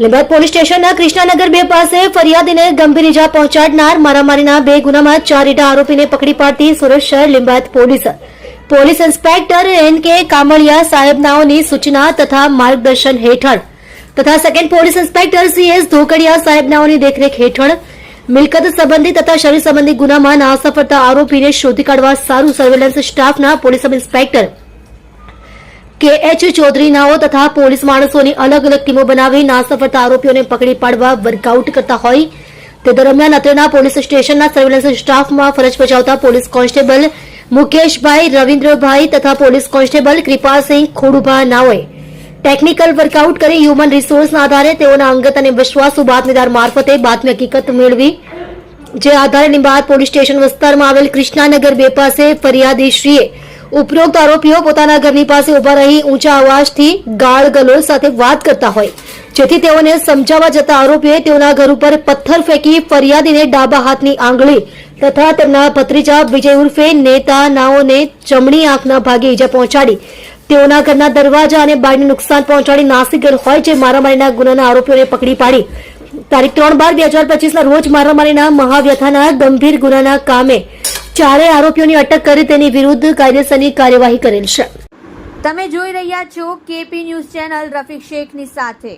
લીંબાયત police સ્ટેશનના કૃષ્ણાનગર બે પાસે ફરિયાદીને ગંભીર ઇજા પહોંચાડનાર મારામારીના બે ગુનામાં ચાર ઇટા આરોપીને પકડી પાડતી સુરત શહેર Limbayat police. Police inspector N K Kamaliya સાહેબનાઓની સૂચના તથા માર્ગદર્શન હેઠળ તથા second police inspector CS Dhokadiya સાહેબનાઓની દેખરેખ હેઠળ મિલકત સંબંધી તથા શરીર સંબંધી ગુનામાં નાસફળતા આરોપીને શોધી કાઢવા સારું સર્વેલન્સ સ્ટાફના પોલીસ ઇન્સ્પેક્ટર કે એચ ચૌધરીનાઓ તથા પોલીસ માણસોની અલગ અલગ ટીમો બનાવી નાસફળતા આરોપીઓને પકડી પાડવા વર્કઆઉટ કરતા હોય. તે દરમિયાન અત્રેના પોલીસ સ્ટેશનના સર્વેલન્સ સ્ટાફમાં ફરજ બજાવતા પોલીસ કોન્સ્ટેબલ મુકેશભાઈ, રવિન્દ્રભાઈ તથા પોલીસ કોન્સ્ટેબલ કૃપાસિંહ ખોડુભા નાઓએ ટેકનિકલ વર્કઆઉટ કરી હ્યુમન રિસોર્સના આધારે તેઓના અંગત અને વિશ્વાસુ બાતમીદાર મારફતે બાતમી હકીકત મેળવી. જે આધારે લીંબાયત પોલીસ સ્ટેશન વિસ્તારમાં આવેલ કૃષ્ણાનગર બે પાસે ફરિયાદીશ્રીએ ઉપરોક્ત આરોપીઓ પોતાના ઘરની પાસે ઊભા રહી ઊંચા અવાજથી ગાળ ગલોલ સાથે વાત કરતા હોય. જેથી તેઓને સમજાવવા જતા આરોપીએ તેઓના ઘર ઉપર પથ્થર ફેંકી ફરિયાદીને ડાબા હાથની આંગળી તથા તેમના ભત્રીજા વિજય ઉર્ફે નેતા નાઓને જમણી આંખના ભાગે ઈજા પહોંચાડી. તેઓના ઘરના દરવાજા અને બારને નુકસાન પહોંચાડી નાસી ગયેલ હોય જે મારામારીના ગુનાના આરોપીઓને પકડી પાડી. તારીખ ત્રણ બાર બે હજાર પચીસના રોજ મારામારીના મહાવ્યથાના ગંભીર ગુનાના કામે ચારેય આરોપીઓની અટક કરી તેની વિરુદ્ધ કાયદેસરની કાર્યવાહી કરેલ છે. તમે જોઈ રહ્યા છો કેપી ન્યૂઝ ચેનલ રફીક શેખની સાથે.